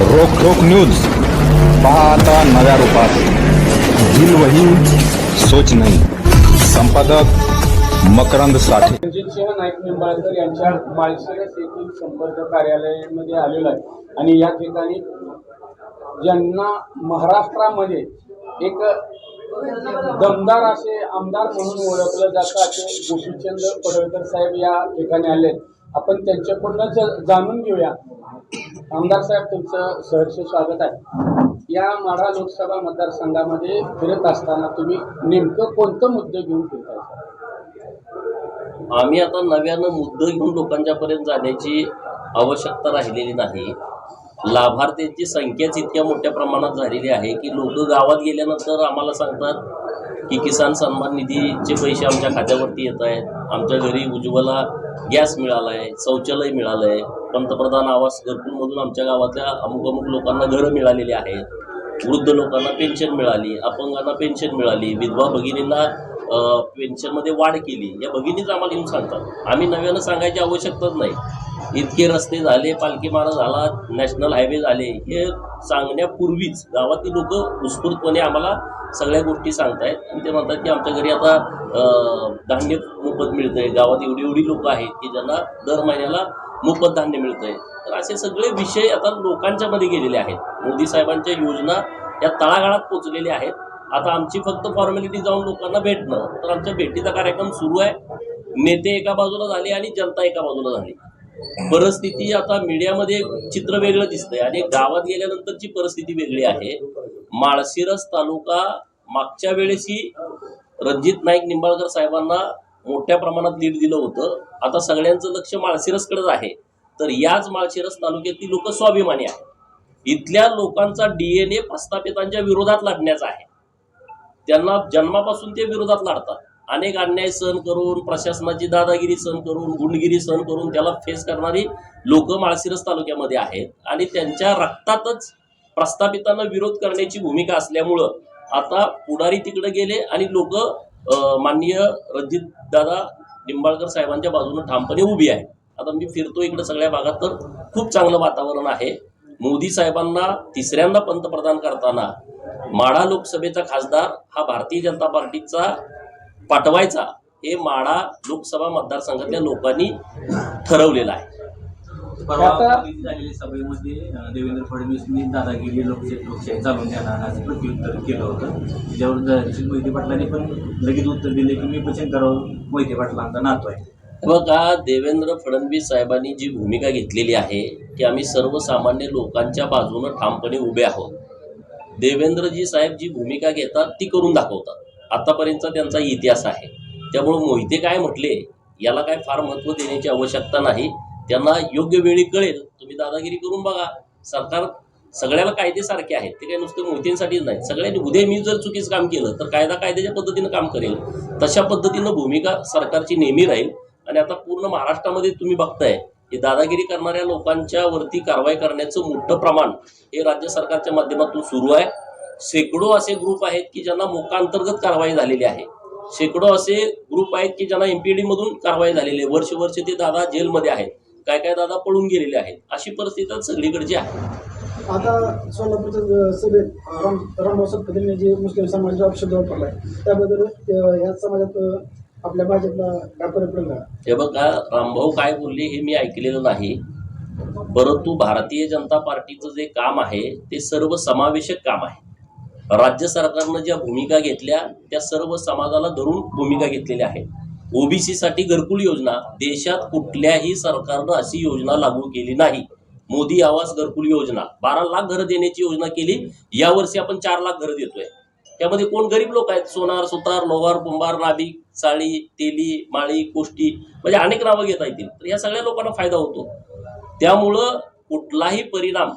रोख रोख न्यूज. पहा आता नव्या रूपात. दिल वही सोच नाही. संपादक मकरंद साठे. रणजितसिंह नाईक निंबाळकर यांच्या माळशिरस येथील संपर्क कार्यालयामध्ये आलेलं आहे. आणि या ठिकाणी ज्यांना महाराष्ट्रामध्ये एक दमदार असे आमदार म्हणून ओळखलं जातं असे गोपीचंद पडळकर साहेब या ठिकाणी आले आपण त्यांच्याकडूनच जाणून घेऊया. आमदार साहेब तुमचं सहर्ष स्वागत आहे. या माढा लोकसभा मतदारसंघामध्ये फिरत असताना तुम्ही नेमकं कोणतं मुद्दे घेऊन फिरताय? आम्ही आता नव्यानं मुद्दे घेऊन लोकांच्या पर्यंत जाण्याची आवश्यकता राहिलेली नाही. लाभार्थ्यांची संख्याच इतक्या मोठ्या प्रमाणात झालेली आहे की लोक गावात गेल्यानंतर आम्हाला सांगतात की किसान सन्मान निधीचे पैसे आमच्या खात्यावरती येत आहेत. आमच्या घरी उज्ज्वला गॅस मिळाला आहे शौचालय मिळालं आहे पंतप्रधान आवास घरकुलमधून आमच्या गावातल्या अमुक अमुक लोकांना घरं मिळालेली आहेत. वृद्ध लोकांना पेन्शन मिळाली अपंगांना पेन्शन मिळाली विधवा भगिनींना पेन्शनमध्ये वाढ केली. या भगिनीच आम्हाला येऊन सांगतात. आम्ही नव्यानं सांगायची आवश्यकताच नाही. इतके रस्ते झाले पालखी मारा झाला नॅशनल हायवे झाले हे सांगण्यापूर्वीच गावातील लोक उत्स्फूर्तपणे आम्हाला सगळ्या गोष्टी सांगतायत. आणि ते म्हणतात की आमच्या घरी आता धान्य मोफत मिळतंय. गावात एवढी एवढी लोक आहेत की ज्यांना दर महिन्याला मोफत धान्य मिळतंय. तर असे सगळे विषय आता लोकांच्या मध्ये गेलेले आहेत. मोदी साहेबांच्या योजना या तळागाळात पोचलेल्या आहेत. आता आमची फक्त फॉर्मॅलिटी जाऊन लोकांना भेटणं. तर आमच्या भेटीचा कार्यक्रम सुरू आहे. नेते एका बाजूला झाले आणि जनता एका बाजूला झाली. परिस्थिती आता मीडियामध्ये चित्र वेगळं दिसतंय. आणि गावात गेल्यानंतरची परिस्थिती वेगळी आहे. माळशिरस तालुका मागच्या वेळेशी रणजित नाईक निंबाळकर साहेबांना मोठ्या प्रमाणात लीड दिलं होतं. आता सगळ्यांचं लक्ष माळशिरसकडेच आहे. तर याच माळशिरस तालुक्यातील लोक स्वाभिमानी आहेत. इथल्या लोकांचा डीएनए प्रस्थापितांच्या विरोधात लढण्याचा आहे. त्यांना जन्मापासून ते विरोधात लढतात. अनेक अन्याय सहन करून प्रशासनाची दादागिरी सहन करून गुंडगिरी सहन करून त्याला फेस करणारी लोक माळशिरस तालुक्यामध्ये आहेत. आणि त्यांच्या रक्तातच प्रस्थापितांना विरोध करण्याची भूमिका असल्यामुळं आता पुढारी तिकडे गेले आणि लोक माननीय रणजित दादा निंबाळकर साहेबांच्या बाजूने ठामपणे उभी आहे. आता मी फिरतो इकडे सगळ्या भागात तर खूप चांगलं वातावरण आहे. मोदी साहेबांना तिसऱ्यांदा पंतप्रधान करताना माढा लोकसभेचा खासदार हा भारतीय जनता पार्टीचा पाठवायचा हे माढा लोकसभा मतदारसंघातल्या लोकांनी ठरवलेलं आहे. परवा मुंबईत झालेल्या सभेमध्ये देवेंद्र फडणवीसनी दादागिरी लोकशाही लोकशाही चालवून देणार असं प्रत्युत्तर केलं होतं. त्याच्यावर मोहिते पाटलांनी पण लगेच उत्तर दिले की मी पण शंकरराव मोहिते पाटलांचा नातो आहे. बघा देवेंद्र फडणवीस साहेबांनी जी भूमिका घेतलेली आहे की आम्ही सर्वसामान्य लोकांच्या बाजूनं ठामपणे उभे आहोत. देवेंद्रजी साहेब जी भूमिका घेतात ती करून दाखवतात. आतापर्यंतचा त्यांचा इतिहास आहे. त्यामुळे मोहिते काय म्हटले याला काय फार महत्त्व देण्याची आवश्यकता नाही. त्यांना योग्य वेळी कळेल. तुम्ही दादागिरी करून बघा. सरकार सगळ्याला कायदे सारखे आहेत. ते काही नुसतं मोठ्यांसाठीच नाही. सगळ्यांनी उद्या मी जर चुकीचं काम केलं तर कायदा कायद्याच्या पद्धतीनं काम करेल. तशा पद्धतीनं भूमिका सरकारची नेहमी राहील. आणि आता पूर्ण महाराष्ट्रामध्ये तुम्ही बघताय की दादागिरी करणाऱ्या लोकांच्या वरती कारवाई करण्याचं मोठं प्रमाण हे राज्य सरकारच्या माध्यमातून सुरू आहे. शेकडो असे ग्रुप आहेत की ज्यांना मोकांतर्गत कारवाई झालेली आहे. शेकडो असे ग्रुप आहेत की ज्यांना एमपीडीमधून कारवाई झालेली आहे. वर्ष वर्ष ते दादा जेलमध्ये आहेत. काय काय दादा पळून गेलेले आहेत? अशी परिस्थिती आता सगळीकडची आहे. आता सोलापूरच्या सभेत राम रामभाऊ सत्पथीने जे मुस्लिम समाजाचा शब्द वापरलाय त्याबद्दल या समाजात आपल्या भाजपला काय का हे बघा रामभाऊ काय बोलले हे मी ऐकलेलं नाही. परंतु भारतीय जनता पार्टीचं जे काम आहे ते सर्व समावेशक काम आहे. राज्य सरकारनं ज्या भूमिका घेतल्या त्या सर्व समाजाला धरून भूमिका घेतलेल्या आहेत. ओबीसी साठी घरकुल योजना देशात कुठल्याही सरकारनं अशी योजना लागू केली नाही. मोदी आवास घरकुल योजना बारा लाख घरं देण्याची योजना केली यावर्षी आपण चार लाख घरं देतोय. त्यामध्ये कोण गरीब लोक आहेत? सोनार सुतार लोहार कुंभार नाभिक चाळी तेली माळी कोष्टी म्हणजे अनेक नावं घेता येतील. तर या सगळ्या लोकांना फायदा होतो. त्यामुळं कुठलाही परिणाम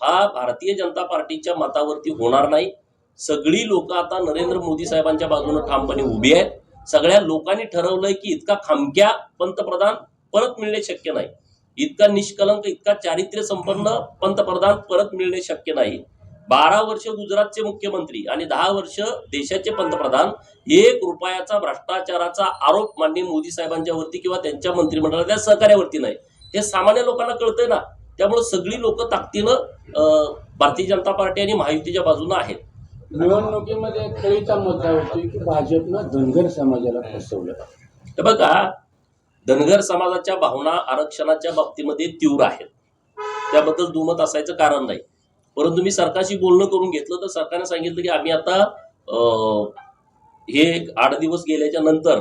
हा भारतीय जनता पार्टीच्या मतावरती होणार नाही. सगळी लोक आता नरेंद्र मोदी साहेबांच्या बाजूने ठामपणे उभी आहेत. सगळ्या लोकांनी ठरवलंय की इतका खामक्या पंतप्रधान परत मिळणे शक्य नाही. इतका निष्कलंक इतका चारित्र्य संपन्न पंतप्रधान परत मिळणे शक्य नाही. बारा वर्ष गुजरातचे मुख्यमंत्री आणि दहा वर्ष देशाचे पंतप्रधान एक रुपयाचा भ्रष्टाचाराचा आरोप माननीय मोदी साहेबांच्या वरती किंवा त्यांच्या मंत्रिमंडळाच्या सहकार्यावरती नाही. हे सामान्य लोकांना कळतंय ना. त्यामुळे सगळी लोक ताकदीनं अं, भारतीय जनता पार्टी आणि महायुतीच्या बाजूनं आहेत. निवडणुकीमध्ये खेळीचा मुद्दा होती की भाजपनं धनगर समाजाला फसवलं. तर बघा धनगर समाजाच्या भावना आरक्षणाच्या बाबतीमध्ये तीव्र आहेत. त्याबद्दल दुमत असायचं कारण नाही. परंतु मी सरकारशी बोलणं करून घेतलं तर सरकारने सांगितलं की आम्ही आता हे एक आठ दिवस गेल्याच्यानंतर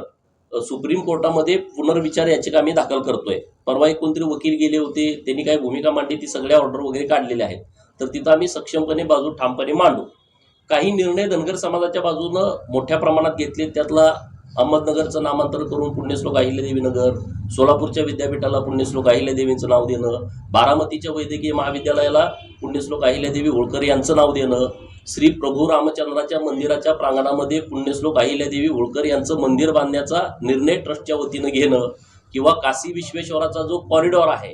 सुप्रीम कोर्टामध्ये पुनर्विचार याचिका आम्ही दाखल करतोय. परवा एक कोणतरी वकील गेले होते त्यांनी काही भूमिका मांडली ती सगळ्या ऑर्डर वगैरे काढलेल्या आहेत. तर तिथं आम्ही सक्षमपणे बाजू ठामपणे मांडू. काही निर्णय धनगर समाजाच्या बाजूनं मोठ्या प्रमाणात घेतले. त्यातला अहमदनगरचं नामांतर करून पुण्यश्लोक अहिल्यादेवीनगर सोलापूरच्या विद्यापीठाला पुण्यश्लोक अहिल्यादेवींचं नाव देणं बारामतीच्या वैद्यकीय महाविद्यालयाला पुण्यश्लोक अहिल्यादेवी होळकर यांचं नाव देणं श्री प्रभू रामचंद्राच्या मंदिराच्या प्रांगणामध्ये पुण्यश्लोक अहिल्यादेवी होळकर यांचं मंदिर बांधण्याचा निर्णय ट्रस्टच्या वतीनं घेणं किंवा काशी विश्वेश्वराचा जो कॉरिडॉर आहे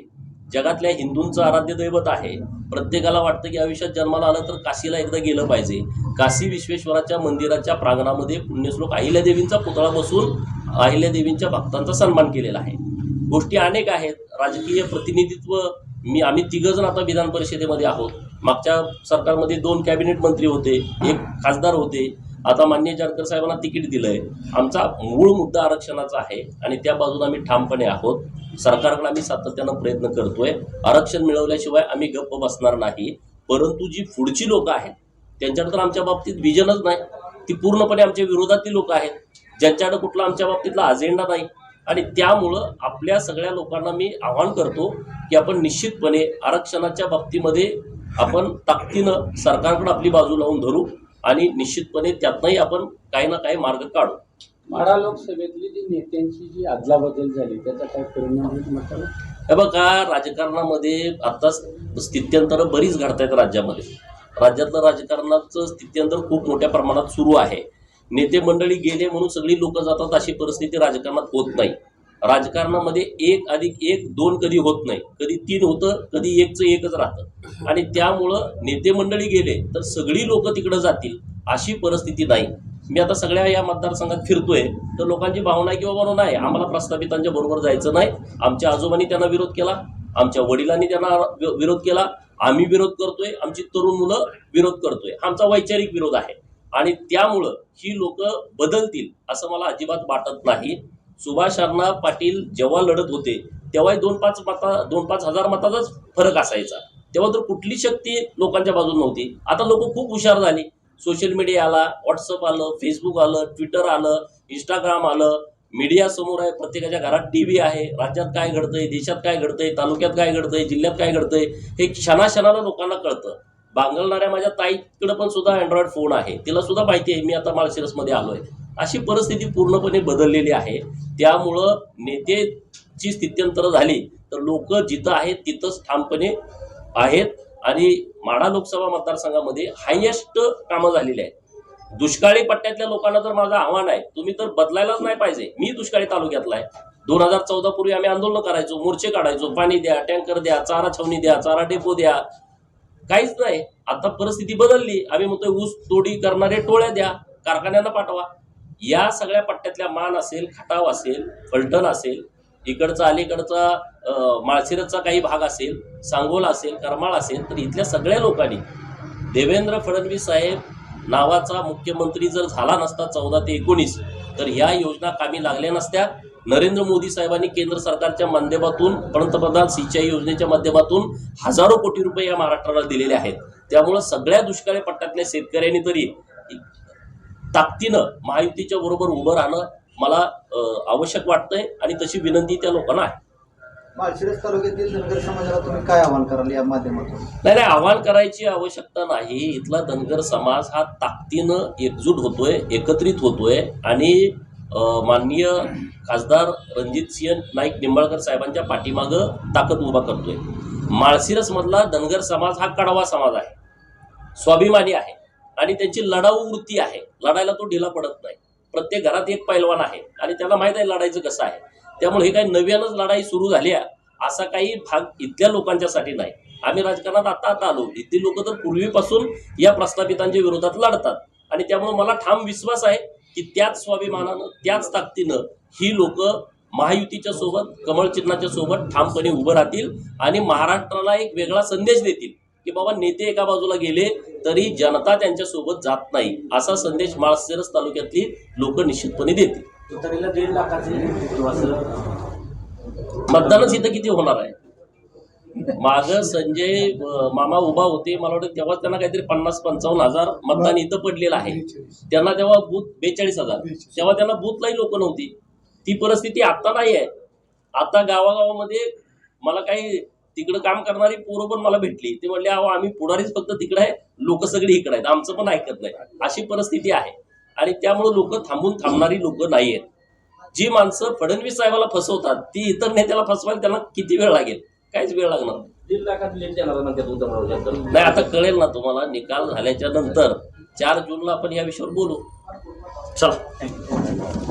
जगातल्या हिंदूंचं आराध्य दैवत आहे प्रत्येकाला वाटतं की आयुष्यात जन्माला आलं तर काशीला एकदा गेलं पाहिजे. काशी विश्वेश्वराच्या मंदिराच्या प्रांगणामध्ये पुण्यश्लोक अहिल्यादेवींचा पुतळा बसून अहिल्यादेवींच्या भक्तांचा सन्मान केलेला आहे. गोष्टी अनेक आहेत. राजकीय प्रतिनिधित्व मी आम्ही तिघजण आता विधान परिषदेमध्ये आहोत. मागच्या सरकारमध्ये दोन कॅबिनेट मंत्री होते एक खासदार होते. आता मान्य जानकर साहेबांना तिकीट दिलंय. आमचा मूळ मुद्दा आरक्षणाचा आहे आणि त्या बाजूला आम्ही ठामपणे आहोत. सरकारकडे आम्ही सातत्यानं प्रयत्न करतोय. आरक्षण मिळवल्याशिवाय आम्ही गप्प बसणार नाही. परंतु जी पुढची लोक आहेत त्यांच्याकडे तर आमच्या बाबतीत विजनच नाही. ती पूर्णपणे आमच्या विरोधातली लोक आहेत. ज्यांच्याकडे कुठला आमच्या बाबतीतला अजेंडा नाही. आणि त्यामुळं आपल्या सगळ्या लोकांना मी आवाहन करतो की आपण निश्चितपणे आरक्षणाच्या बाबतीमध्ये आपण ताकदीनं सरकारकडे आपली बाजू लावून धरू. आणि निश्चितपणे त्यातनंही आपण काही ना काही मार्ग काढू. माढा लोकसभेतली जी नेत्यांची जी अदलाबदल झाली त्याचा काय परिणाम होईल म्हटलं? हे बघा राजकारणामध्ये आता स्थित्यंतरं बरीच घडत आहेत राज्यामध्ये. राज्यातलं राजकारणाचं स्थित्यंतर खूप मोठ्या प्रमाणात सुरू आहे. नेते मंडळी गेले म्हणून सगळी लोक जातात अशी परिस्थिती राजकारणात होत नाही. राजकारणामध्ये एक अधिक एक दोन कधी होत नाही. कधी तीन होतं कधी एकचं एकच राहतं. आणि त्यामुळं नेते मंडळी गेले तर सगळी लोक तिकडं जातील अशी परिस्थिती नाही. मी आता सगळ्या या मतदारसंघात फिरतोय तर लोकांची भावना आहे की बाबा नाही. आम्हाला प्रस्थापितांच्या बरोबर जायचं नाही. आमच्या आजोबांनी त्यांना विरोध केला आमच्या वडिलांनी त्यांना विरोध केला. आम्ही विरोध करतोय आमची तरुण मुलं विरोध करतोय. आमचा वैचारिक विरोध आहे. आणि त्यामुळं ही लोक बदलतील असं मला अजिबात वाटत नाही. सुभाष अण्णा पाटील जेव्हा लढत होते तेव्हा दोन पाच मता दोन पाच हजार मताचाच फरक असायचा. तेव्हा तर कुठली शक्ती लोकांच्या बाजून नव्हती. आता लोक खूप हुशार झाली. सोशल मीडिया आला व्हॉट्सअप आलं फेसबुक आलं ट्विटर आलं इंस्टाग्राम आलं. मीडिया समोर आहे प्रत्येकाच्या घरात टी व्ही आहे. राज्यात काय घडतंय देशात काय घडतंय तालुक्यात काय घडतंय जिल्ह्यात काय घडतंय हे क्षणाक्षणाला लोकांना कळतं. बांगलणाऱ्या माझ्या ताईकडे पण सुद्धा अँड्रॉइड फोन आहे. तिला सुद्धा माहिती आहे मी आता माळशिरसमध्ये आलोय. अशी परिस्थिती पूर्णपणे बदललेली आहे. त्यामुळं नेतेची स्थित्यंतर झाली तर लोक जिथं आहेत तिथंच ठामपणे आहेत. आणि माढा लोकसभा मतदारसंघामध्ये हायेस्ट कामं झालेली आहेत. दुष्काळी पट्ट्यातल्या लोकांना तर माझं आव्हान आहे. तुम्ही तर बदलायलाच नाही पाहिजे. मी दुष्काळी तालुक्यातला आहे. दोन हजार चौदा पूर्वी आम्ही आंदोलन करायचो. मोर्चे काढायचो. पाणी द्या टँकर द्या चारा छावणी द्या चारा डेपो द्या. काहीच नाही. आता परिस्थिती बदलली. आम्ही म्हणतोय ऊस तोडी करणारे टोळ्या द्या. कारखान्यांना पाठवा. या सगळ्या पट्ट्यातल्या मान असेल खटाव असेल फलटण असेल इकडचा अलीकडचा अं, माळशिरसचा काही भाग असेल सांगोल असेल करमाळ असेल तर इथल्या सगळ्या लोकांनी देवेंद्र फडणवीस साहेब नावाचा मुख्यमंत्री जर झाला नसता चौदा ते एकोणीस तर ह्या योजना कामी लागल्या नसत्या. नरेंद्र मोदी साहेबांनी केंद्र सरकारच्या माध्यमातून पंतप्रधान सिंचाई योजनेच्या माध्यमातून हजारो कोटी रुपये या महाराष्ट्राला दिलेले आहेत. त्यामुळं सगळ्या दुष्काळी पट्ट्यातल्या शेतकऱ्यांनी तरी ताकदीनं महायुतीच्या बरोबर उभं राहणं मला आवश्यक वाटतंय आणि तशी विनंती त्या लोकांना आहे. माळशिरस तालुक्यातील धनगर समाजाला तुम्ही काय आवाहन कराल या माध्यमातून? नाही नाही आव्हान करायची आवश्यकता नाही. इथला धनगर समाज हा ताकदीनं एकजूट होतोय एकत्रित होतोय आणि माननीय खासदार रणजित सिंह नाईक निंबाळकर साहेबांच्या पाठीमागं ताकद उभा करतोय. माळशिरसमधला धनगर समाज हा कडवा समाज आहे. स्वाभिमानी आहे. आणि त्यांची लढाऊ वृत्ती आहे. लढायला तो ढिला पडत नाही. प्रत्येक घरात एक पैलवान आहे. आणि त्यांना माहीत आहे लढायचं कसं आहे. त्यामुळे हे काही नव्यानंच लढाई सुरू झाली आहे असा काही भाग इथल्या लोकांच्यासाठी नाही. आम्ही राजकारणात आता आता आलो. इथली लोक तर पूर्वीपासून या प्रस्थापितांच्या विरोधात लढतात. आणि त्यामुळे मला ठाम विश्वास आहे की त्याच स्वाभिमानानं त्याच ताकदीनं ही लोक महायुतीच्या सोबत कमळ चिन्हाच्या सोबत ठामपणे उभं राहतील आणि महाराष्ट्राला एक वेगळा संदेश देतील. की बाबा नेते एका बाजूला गेले तरी जनता त्यांच्यासोबत जात नाही असा संदेश माळशिरस तालुक्यातली लोक निश्चितपणे असं? मतदानच इथं किती होणार आहे? माग संजय मामा उभा होते मला वाटतं तेव्हा त्यांना काहीतरी पन्नास पंचावन्न हजार मतदान इथं पडलेलं आहे. त्यांना तेव्हा बूथ बेचाळीस हजार. तेव्हा त्यांना बूथलाही लोक नव्हती. ती परिस्थिती आता नाही आहे. आता गावागावामध्ये मला काही तिकडं काम करणारी पोरं पण मला भेटली. ते म्हणले अहो आम्ही पुढारीच फक्त तिकडे आहे. लोक सगळे इकडे आहेत. आमचं पण ऐकत नाही. अशी परिस्थिती आहे. आणि त्यामुळे लोक थांबून थांबणारी लोक नाही आहेत. जी माणसं फडणवीस साहेबाला फसवतात ती इतर नेत्याला फसवायला त्यांना किती वेळ लागेल? काहीच वेळ लागणार नाही. आता कळेल ना तुम्हाला निकाल झाल्याच्यानंतर चार जूनला आपण या विषयावर बोलू. चला. थँक्यू